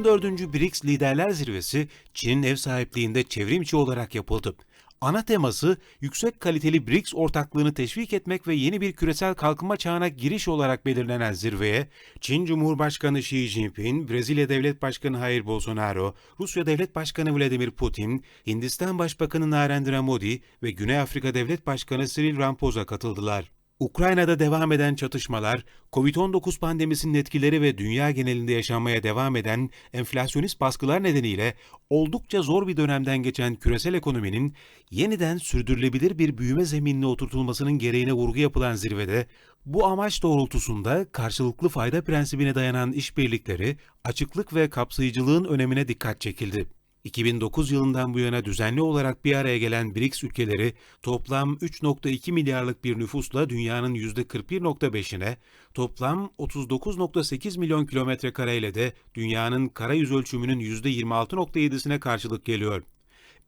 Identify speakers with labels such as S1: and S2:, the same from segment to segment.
S1: 14. BRICS Liderler Zirvesi Çin'in ev sahipliğinde çevrimçi olarak yapıldı. Ana teması yüksek kaliteli BRICS ortaklığını teşvik etmek ve yeni bir küresel kalkınma çağına giriş olarak belirlenen zirveye Çin Cumhurbaşkanı Xi Jinping, Brezilya Devlet Başkanı Jair Bolsonaro, Rusya Devlet Başkanı Vladimir Putin, Hindistan Başbakanı Narendra Modi ve Güney Afrika Devlet Başkanı Cyril Ramaphosa katıldılar. Ukrayna'da devam eden çatışmalar, Covid-19 pandemisinin etkileri ve dünya genelinde yaşanmaya devam eden enflasyonist baskılar nedeniyle oldukça zor bir dönemden geçen küresel ekonominin yeniden sürdürülebilir bir büyüme zeminine oturtulmasının gereğine vurgu yapılan zirvede, bu amaç doğrultusunda karşılıklı fayda prensibine dayanan işbirlikleri, açıklık ve kapsayıcılığın önemine dikkat çekildi. 2009 yılından bu yana düzenli olarak bir araya gelen BRICS ülkeleri toplam 3.2 milyarlık bir nüfusla dünyanın %41.5'ine, toplam 39.8 milyon kilometre kareyle de dünyanın kara yüz ölçümünün %26.7'sine karşılık geliyor.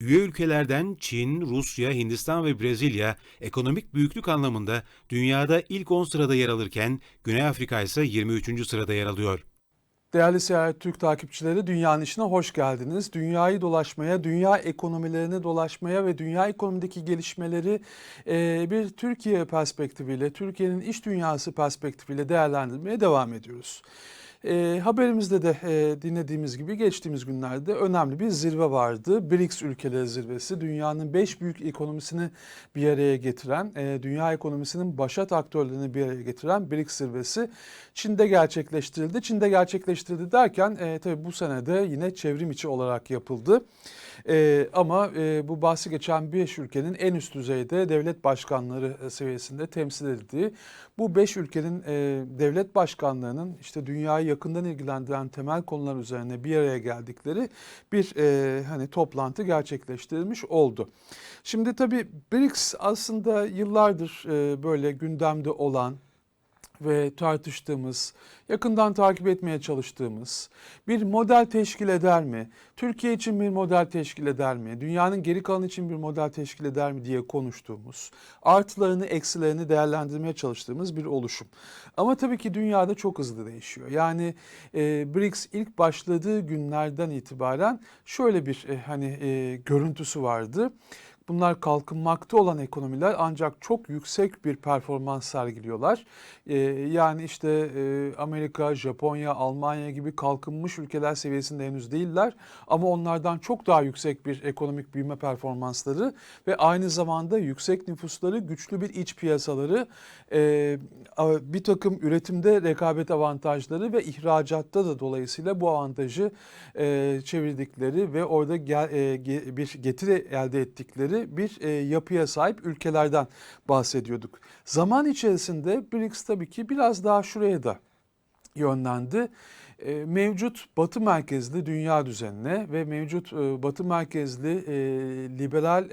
S1: Üye ülkelerden Çin, Rusya, Hindistan ve Brezilya ekonomik büyüklük anlamında dünyada ilk 10 sırada yer alırken Güney Afrika ise 23. sırada yer alıyor.
S2: Değerli Seyahat Türk takipçileri dünyanın işine hoş geldiniz. Dünyayı dolaşmaya, dünya ekonomilerini dolaşmaya ve dünya ekonomideki gelişmeleri e, bir Türkiye perspektifiyle, Türkiye'nin iş dünyası perspektifiyle değerlendirmeye devam ediyoruz. E, haberimizde de e, dinlediğimiz gibi geçtiğimiz günlerde önemli bir zirve vardı. BRICS ülkeleri zirvesi dünyanın 5 büyük ekonomisini bir araya getiren, e, dünya ekonomisinin başat aktörlerini bir araya getiren BRICS zirvesi Çin'de gerçekleştirildi. Çin'de gerçekleştirildi derken e, tabii bu senede yine çevrim içi olarak yapıldı. E, ama e, bu bahsi geçen 5 ülkenin en üst düzeyde devlet başkanları e, seviyesinde temsil edildiği bu 5 ülkenin e, devlet başkanlarının işte dünyayı yakından ilgilendiren temel konular üzerine bir araya geldikleri bir e, hani toplantı gerçekleştirilmiş oldu. Şimdi tabii BRICS aslında yıllardır e, böyle gündemde olan ve tartıştığımız, yakından takip etmeye çalıştığımız bir model teşkil eder mi? Türkiye için bir model teşkil eder mi? Dünyanın geri kalanı için bir model teşkil eder mi diye konuştuğumuz, artılarını, eksilerini değerlendirmeye çalıştığımız bir oluşum. Ama tabii ki dünyada çok hızlı değişiyor. Yani e, BRICS ilk başladığı günlerden itibaren şöyle bir e, hani e, görüntüsü vardı. Bunlar kalkınmakta olan ekonomiler ancak çok yüksek bir performans sergiliyorlar. Ee, yani işte e, Amerika, Japonya, Almanya gibi kalkınmış ülkeler seviyesinde henüz değiller. Ama onlardan çok daha yüksek bir ekonomik büyüme performansları ve aynı zamanda yüksek nüfusları, güçlü bir iç piyasaları, e, bir takım üretimde rekabet avantajları ve ihracatta da dolayısıyla bu avantajı e, çevirdikleri ve orada gel, e, bir getiri elde ettikleri bir e, yapıya sahip ülkelerden bahsediyorduk. Zaman içerisinde BRICS tabii ki biraz daha şuraya da yönlendi e, mevcut batı merkezli dünya düzenine ve mevcut e, batı merkezli e, liberal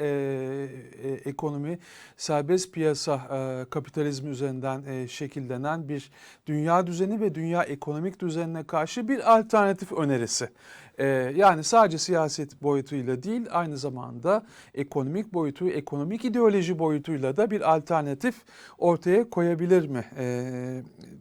S2: ekonomi serbest piyasa kapitalizmi üzerinden şekillenen bir dünya düzeni ve dünya ekonomik düzenine karşı bir alternatif önerisi. Yani sadece siyaset boyutuyla değil aynı zamanda ekonomik boyutu, ekonomik ideoloji boyutuyla da bir alternatif ortaya koyabilir mi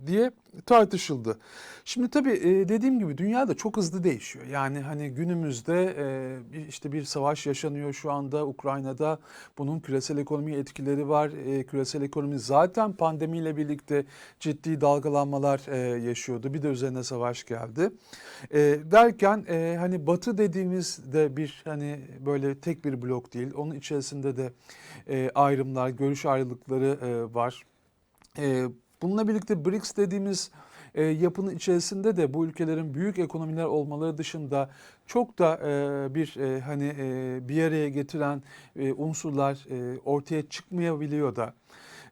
S2: diye tartışıldı. Şimdi tabii e, dediğim gibi dünya da çok hızlı değişiyor. Yani hani günümüzde e, işte bir savaş yaşanıyor şu anda Ukrayna'da. Bunun küresel ekonomiye etkileri var. E, küresel ekonomi zaten pandemiyle birlikte ciddi dalgalanmalar yaşıyordu. Bir de üzerine savaş geldi. Derken hani Batı dediğimiz de bir hani böyle tek bir blok değil. Onun içerisinde de ayrımlar, görüş ayrılıkları var. Bununla birlikte BRICS dediğimiz e, yapının içerisinde de bu ülkelerin büyük ekonomiler olmaları dışında çok da e, bir e, hani e, bir araya getiren e, unsurlar e, ortaya çıkmayabiliyor da.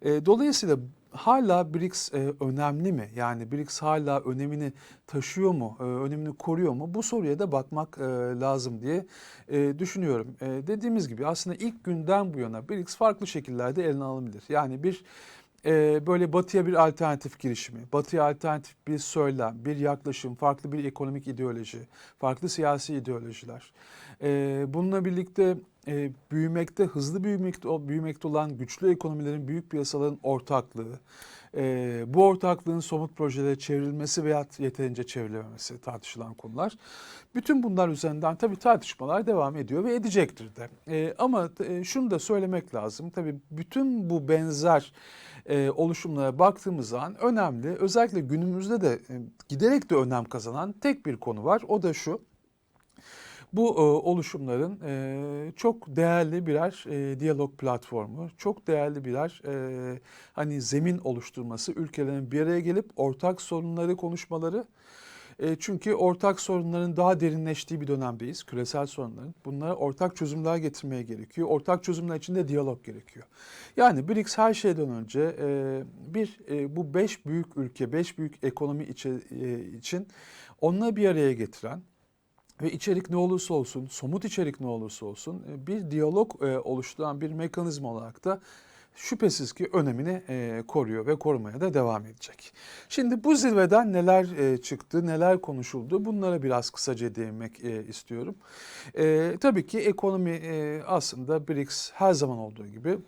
S2: E, dolayısıyla hala BRICS e, önemli mi? Yani BRICS hala önemini taşıyor mu? E, önemini koruyor mu? Bu soruya da bakmak e, lazım diye e, düşünüyorum. E, dediğimiz gibi aslında ilk günden bu yana BRICS farklı şekillerde eline alınabilir. Yani bir e, böyle batıya bir alternatif girişimi, batıya alternatif bir söylem, bir yaklaşım, farklı bir ekonomik ideoloji, farklı siyasi ideolojiler. E, bununla birlikte e, büyümekte, hızlı büyümekte, büyümekte olan güçlü ekonomilerin, büyük piyasaların ortaklığı, e, bu ortaklığın somut projelere çevrilmesi veya yeterince çevrilememesi tartışılan konular. Bütün bunlar üzerinden tabii tartışmalar devam ediyor ve edecektir de. E, ama e, şunu da söylemek lazım. Tabii bütün bu benzer e, oluşumlara baktığımız zaman önemli, özellikle günümüzde de e, giderek de önem kazanan tek bir konu var. O da şu. Bu e, oluşumların e, çok değerli birer e, diyalog platformu, çok değerli birer e, hani zemin oluşturması, ülkelerin bir araya gelip ortak sorunları konuşmaları. E, çünkü ortak sorunların daha derinleştiği bir dönemdeyiz, küresel sorunların. Bunlara ortak çözümler getirmeye gerekiyor. Ortak çözümler için de diyalog gerekiyor. Yani BRICS her şeyden önce e, bir e, bu beş büyük ülke, beş büyük ekonomi içe- e, için onları bir araya getiren, ve içerik ne olursa olsun, somut içerik ne olursa olsun e, bir diyalog e, oluşturan bir mekanizma olarak da şüphesiz ki önemini e, koruyor ve korumaya da devam edecek. Şimdi bu zirveden neler çıktı, neler konuşuldu bunlara biraz kısaca değinmek istiyorum. Tabii ki ekonomi aslında BRICS her zaman olduğu gibi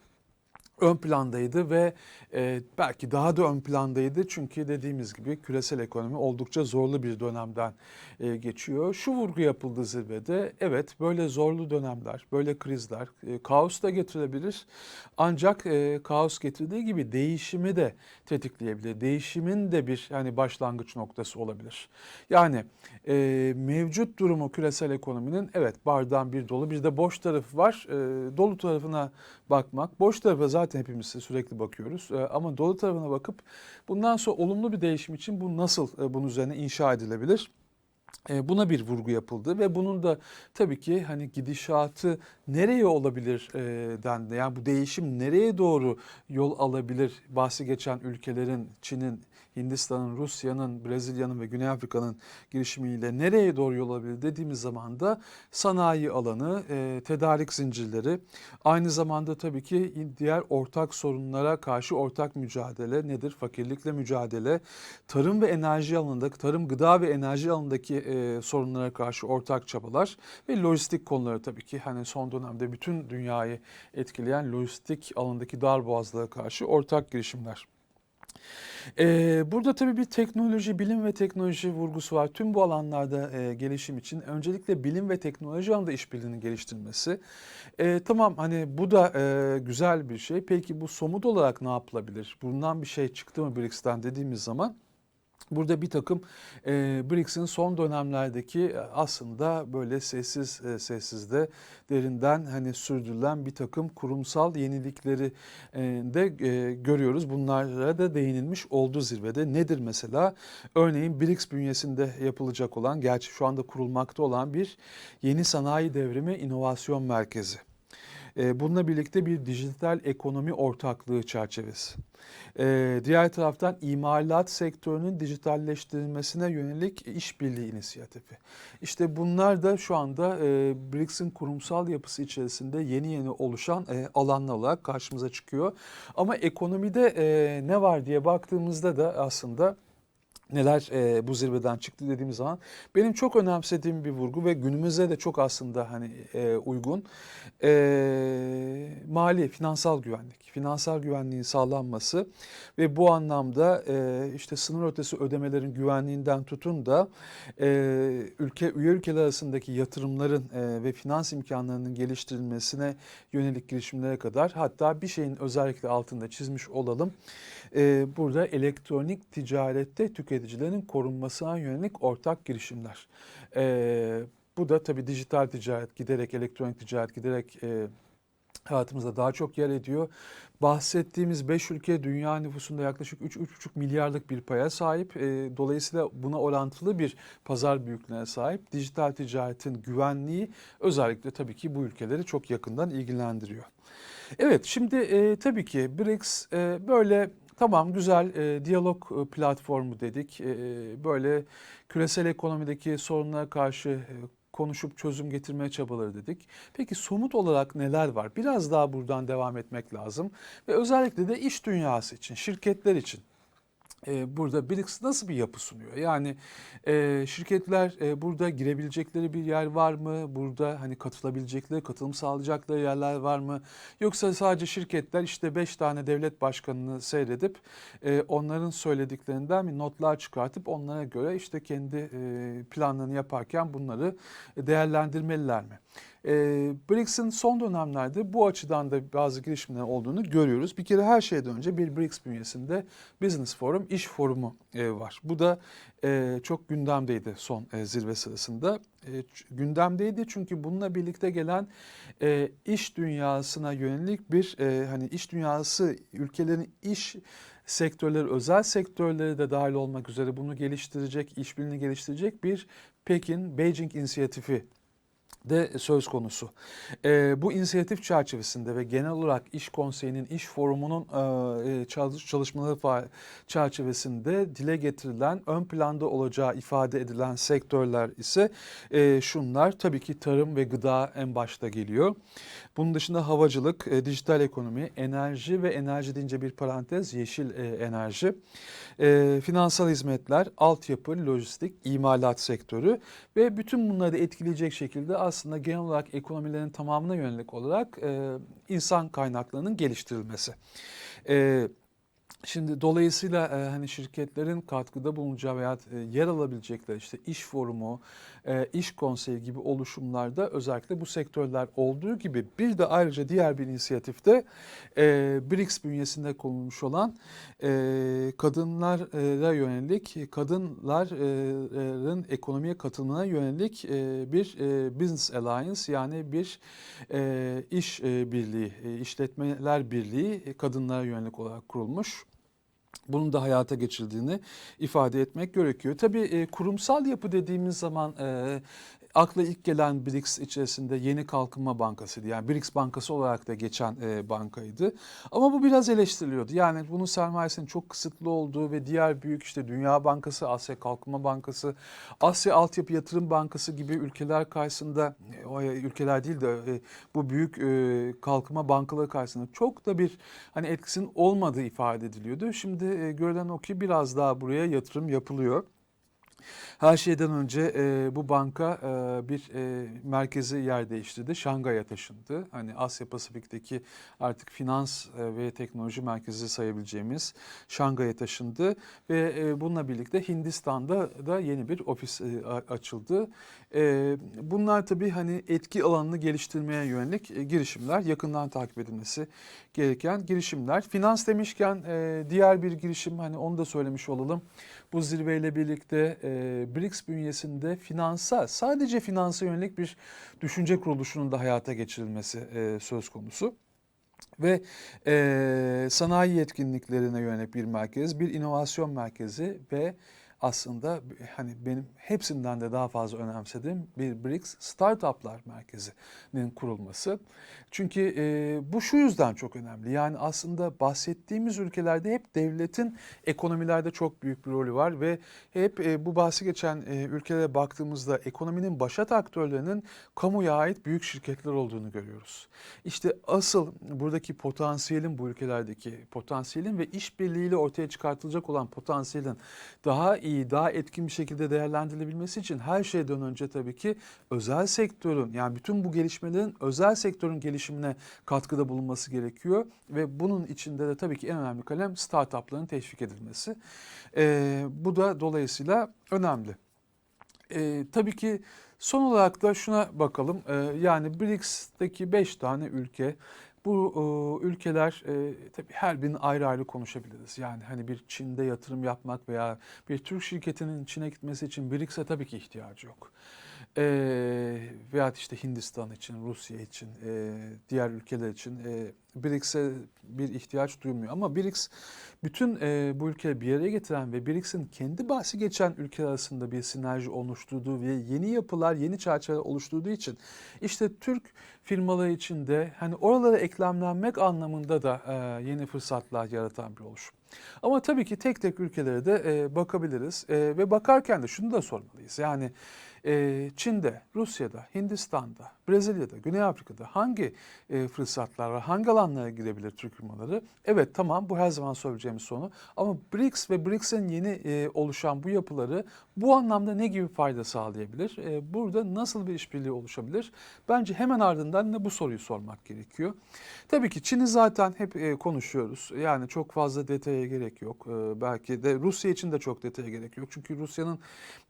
S2: ön plandaydı ve e, belki daha da ön plandaydı çünkü dediğimiz gibi küresel ekonomi oldukça zorlu bir dönemden e, geçiyor. Şu vurgu yapıldı zirvede evet böyle zorlu dönemler, böyle krizler e, kaos da getirebilir ancak e, kaos getirdiği gibi değişimi de tetikleyebilir. Değişimin de bir yani başlangıç noktası olabilir. Yani e, mevcut durumu küresel ekonominin evet bardağın bir dolu bir de boş tarafı var. E, dolu tarafına bakmak, boş tarafa zaten hepimiz sürekli bakıyoruz. E, ama dolu tarafına bakıp bundan sonra olumlu bir değişim için bu nasıl e, bunun üzerine inşa edilebilir? E, Buna bir vurgu yapıldı ve bunun da tabii ki hani gidişatı nereye olabilir e, dendi. Yani bu değişim nereye doğru yol alabilir bahsi geçen ülkelerin, Çin'in, Hindistan'ın, Rusya'nın, Brezilya'nın ve Güney Afrika'nın girişimiyle nereye doğru yol alabilir dediğimiz zaman da sanayi alanı, e, tedarik zincirleri, aynı zamanda tabii ki diğer ortak sorunlara karşı ortak mücadele nedir? Fakirlikle mücadele, tarım ve enerji alanındaki, tarım, gıda ve enerji alanındaki e, sorunlara karşı ortak çabalar ve lojistik konuları tabii ki hani son dönemde bütün dünyayı etkileyen lojistik alandaki darboğazlığa karşı ortak girişimler. Ee, burada tabii bir teknoloji, bilim ve teknoloji vurgusu var. Tüm bu alanlarda e, gelişim için öncelikle bilim ve teknoloji alanında işbirliğini geliştirmesi. Ee, tamam hani bu da e, güzel bir şey. Peki bu somut olarak ne yapılabilir? Bundan bir şey çıktı mı BRICS'ten dediğimiz zaman? Burada bir takım e, BRICS'in son dönemlerdeki e, aslında böyle sessiz e, sessiz de derinden hani sürdürülen bir takım kurumsal yenilikleri e, de e, görüyoruz. Bunlara da değinilmiş oldu zirvede. Nedir mesela? Örneğin BRICS bünyesinde yapılacak olan, gerçi şu anda kurulmakta olan bir yeni sanayi devrimi inovasyon merkezi. E, Bununla birlikte bir dijital ekonomi ortaklığı çerçevesi. E, Diğer taraftan imalat sektörünün dijitalleştirilmesine yönelik işbirliği inisiyatifi. İşte bunlar da şu anda e, BRICS'in kurumsal yapısı içerisinde yeni yeni oluşan e, alanlar olarak karşımıza çıkıyor. Ama ekonomide e, ne var diye baktığımızda da aslında neler e, bu zirveden çıktı dediğimiz zaman benim çok önemsediğim bir vurgu ve günümüze de çok aslında hani e, uygun e, mali finansal güvenlik finansal güvenliğin sağlanması ve bu anlamda e, işte sınır ötesi ödemelerin güvenliğinden tutun da e, ülke üye ülkeler arasındaki yatırımların e, ve finans imkanlarının geliştirilmesine yönelik girişimlere kadar hatta bir şeyin özellikle altında çizmiş olalım. E, burada elektronik ticarette tüketicilerin korunmasına yönelik ortak girişimler. E, bu da tabii dijital ticaret giderek, elektronik ticaret giderek e, hayatımızda daha çok yer ediyor. Bahsettiğimiz 5 ülke dünya nüfusunda yaklaşık 3-3,5 milyarlık bir paya sahip. E, dolayısıyla buna orantılı bir pazar büyüklüğüne sahip. Dijital ticaretin güvenliği özellikle tabii ki bu ülkeleri çok yakından ilgilendiriyor. Evet şimdi e, tabii ki BRICS e, böyle Tamam güzel e, diyalog e, platformu dedik. E, böyle küresel ekonomideki sorunlara karşı e, konuşup çözüm getirmeye çabaları dedik. Peki somut olarak neler var? Biraz daha buradan devam etmek lazım. Ve özellikle de iş dünyası için, şirketler için. E, burada BRICS nasıl bir yapı sunuyor? Yani e, şirketler e, burada girebilecekleri bir yer var mı? Burada hani katılabilecekleri, katılım sağlayacakları yerler var mı? Yoksa sadece şirketler işte 5 tane devlet başkanını seyredip e, onların söylediklerinden bir notlar çıkartıp onlara göre işte kendi e, planlarını yaparken bunları değerlendirmeliler mi? E, BRICS'in son dönemlerde bu açıdan da bazı girişimler olduğunu görüyoruz. Bir kere her şeyden önce bir BRICS bünyesinde Business Forum, iş forumu e, var. Bu da e, çok gündemdeydi son e, zirve sırasında. E, gündemdeydi çünkü bununla birlikte gelen e, iş dünyasına yönelik bir e, hani iş dünyası ülkelerin iş sektörleri, özel sektörleri de dahil olmak üzere bunu geliştirecek, işbirliğini geliştirecek bir Pekin Beijing inisiyatifi de söz konusu. Ee, bu inisiyatif çerçevesinde ve genel olarak İş Konseyi'nin, İş Forumu'nun e, çalış- çalışmaları çerçevesinde dile getirilen, ön planda olacağı ifade edilen sektörler ise e, şunlar. Tabii ki tarım ve gıda en başta geliyor. Bunun dışında havacılık, e, dijital ekonomi, enerji ve enerji deyince bir parantez yeşil e, enerji, e, finansal hizmetler, altyapı, lojistik, imalat sektörü ve bütün bunları etkileyecek şekilde aslında genel olarak ekonomilerin tamamına yönelik olarak e, insan kaynaklarının geliştirilmesi. E, Şimdi dolayısıyla e, hani şirketlerin katkıda bulunacağı veya e, yer alabilecekleri işte iş forumu, iş konseyi gibi oluşumlarda özellikle bu sektörler olduğu gibi bir de ayrıca diğer bir inisiyatifte e, BRICS bünyesinde konulmuş olan e, kadınlara yönelik, kadınların ekonomiye katılımına yönelik e, bir e, business alliance yani bir e, iş e, birliği, e, işletmeler birliği e, kadınlara yönelik olarak kurulmuş bunun da hayata geçildiğini ifade etmek gerekiyor. Tabii e, kurumsal yapı dediğimiz zaman e, akla ilk gelen BRICS içerisinde Yeni Kalkınma Bankası'ydı. Yani BRICS Bankası olarak da geçen e, bankaydı. Ama bu biraz eleştiriliyordu. Yani bunun sermayesinin çok kısıtlı olduğu ve diğer büyük işte Dünya Bankası, Asya Kalkınma Bankası, Asya Altyapı Yatırım Bankası gibi ülkeler karşısında, e, o ülkeler değil de e, bu büyük e, kalkınma bankaları karşısında çok da bir hani etkisinin olmadığı ifade ediliyordu. Şimdi e, görülen o ki biraz daha buraya yatırım yapılıyor. Her şeyden önce e, bu banka e, bir e, merkezi yer değiştirdi. Şangay'a taşındı. Hani Asya Pasifik'teki artık finans e, ve teknoloji merkezi sayabileceğimiz Şangay'a taşındı. Ve e, bununla birlikte Hindistan'da da yeni bir ofis e, açıldı. E, bunlar tabii hani etki alanını geliştirmeye yönelik e, girişimler, yakından takip edilmesi gereken girişimler. Finans demişken e, diğer bir girişim hani onu da söylemiş olalım. Bu zirveyle birlikte e, BRICS bünyesinde finansa, sadece finansa yönelik bir düşünce kuruluşunun da hayata geçirilmesi e, söz konusu. Ve e, sanayi yetkinliklerine yönelik bir merkez, bir inovasyon merkezi ve aslında hani benim hepsinden de daha fazla önemsediğim bir BRICS Startuplar Merkezi'nin kurulması. Çünkü e, bu şu yüzden çok önemli. Yani aslında bahsettiğimiz ülkelerde hep devletin ekonomilerde çok büyük bir rolü var ve hep e, bu bahsi geçen e, ülkelere baktığımızda ekonominin başat aktörlerinin kamuya ait büyük şirketler olduğunu görüyoruz. İşte asıl buradaki potansiyelin bu ülkelerdeki potansiyelin ve işbirliğiyle ortaya çıkartılacak olan potansiyelin daha daha etkin bir şekilde değerlendirilebilmesi için her şeyden önce tabii ki özel sektörün yani bütün bu gelişmelerin özel sektörün gelişimine katkıda bulunması gerekiyor ve bunun içinde de tabii ki en önemli kalem startupların teşvik edilmesi. Ee, bu da dolayısıyla önemli. Ee, tabii ki son olarak da şuna bakalım. Ee, yani BRICS'teki 5 tane ülke bu e, ülkeler e, tabii her birini ayrı ayrı konuşabiliriz. Yani hani bir Çin'de yatırım yapmak veya bir Türk şirketinin Çin'e gitmesi için BRICS'e tabii ki ihtiyacı yok. E, veya işte Hindistan için, Rusya için, e, diğer ülkeler için e, BRICS'e bir ihtiyaç duymuyor. Ama BRICS bütün e, bu ülkeleri bir araya getiren ve BRICS'in kendi bahsi geçen ülkeler arasında bir sinerji oluşturduğu ve yeni yapılar, yeni çerçeveler oluşturduğu için işte Türk firmaları için de hani oralara eklemlenmek anlamında da e, yeni fırsatlar yaratan bir oluşum. Ama tabii ki tek tek ülkelere de e, bakabiliriz E, ve bakarken de şunu da sormalıyız. Yani Çin'de, Rusya'da, Hindistan'da Brezilya'da, Güney Afrika'da hangi e, fırsatlar var, hangi alanlara girebilir Türk firmaları? Evet tamam bu her zaman söyleyeceğimiz sonu ama BRICS ve BRICS'in yeni e, oluşan bu yapıları bu anlamda ne gibi fayda sağlayabilir? E, burada nasıl bir işbirliği oluşabilir? Bence hemen ardından da bu soruyu sormak gerekiyor. Tabii ki Çin'i zaten hep e, konuşuyoruz. Yani çok fazla detaya gerek yok. E, belki de Rusya için de çok detaya gerek yok. Çünkü Rusya'nın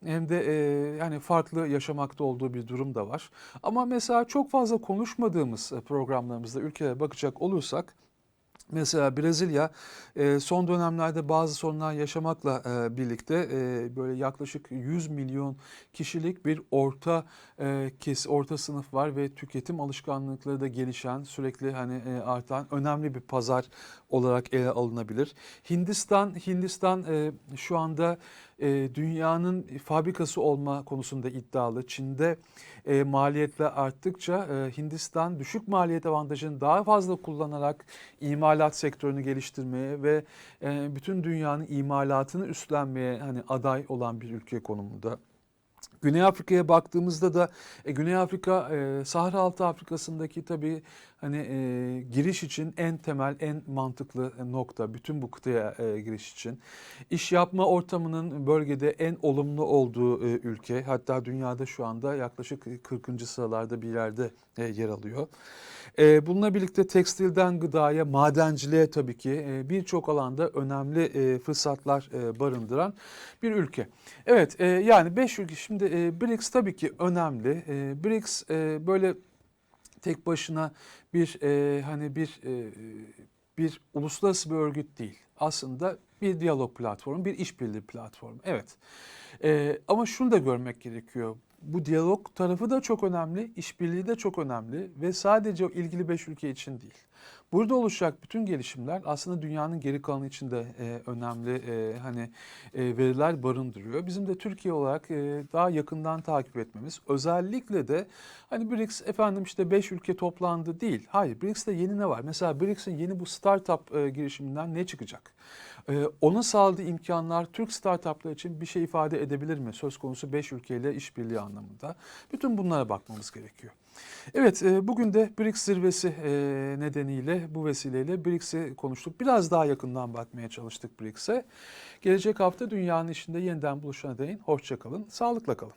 S2: hem de e, yani farklı yaşamakta olduğu bir durum da var. Ama mesela çok fazla konuşmadığımız e, programlarımızda ülkelere bakacak olursak Mesela Brezilya e, son dönemlerde bazı sorunlar yaşamakla e, birlikte böyle yaklaşık 100 milyon kişilik bir orta kes orta sınıf var ve tüketim alışkanlıkları da gelişen sürekli hani artan önemli bir pazar olarak ele alınabilir. Hindistan Hindistan şu anda e, dünyanın fabrikası olma konusunda iddialı. Çin'de e, maliyetler arttıkça e, Hindistan düşük maliyet avantajını daha fazla kullanarak imalat sektörünü geliştirmeye ve e, bütün dünyanın imalatını üstlenmeye hani aday olan bir ülke konumunda. Güney Afrika'ya baktığımızda da e, Güney Afrika e, Sahra Altı Afrika'sındaki tabii hani e, giriş için en temel, en mantıklı nokta bütün bu kıtaya e, giriş için. İş yapma ortamının bölgede en olumlu olduğu e, ülke. Hatta dünyada şu anda yaklaşık 40. sıralarda bir yerde e, yer alıyor. E, bununla birlikte tekstilden gıdaya, madenciliğe tabii ki e, birçok alanda önemli e, fırsatlar e, barındıran bir ülke. Evet e, yani 5 ülke şimdi e, BRICS tabii ki önemli. E, BRICS e, böyle tek başına bir e, hani bir e, bir uluslararası bir örgüt değil. Aslında bir diyalog platformu, bir işbirliği platformu. Evet. E, ama şunu da görmek gerekiyor. Bu diyalog tarafı da çok önemli, işbirliği de çok önemli ve sadece ilgili beş ülke için değil. Burada oluşacak bütün gelişimler aslında dünyanın geri kalanı için de e, önemli e, hani e, veriler barındırıyor. Bizim de Türkiye olarak e, daha yakından takip etmemiz, özellikle de hani BRICS efendim işte 5 ülke toplandı değil. Hayır, BRICS'te yeni ne var? Mesela BRICS'in yeni bu startup e, girişiminden ne çıkacak? E, onun sağladığı imkanlar Türk startuplar için bir şey ifade edebilir mi? Söz konusu 5 ülkeyle işbirliği anlamında. Bütün bunlara bakmamız gerekiyor. Evet, e, bugün de BRICS zirvesi e, nedeniyle bu vesileyle BRICS'i konuştuk. Biraz daha yakından bakmaya çalıştık BRICS'e. Gelecek hafta dünyanın içinde yeniden buluşana değin. Hoşçakalın, sağlıkla kalın.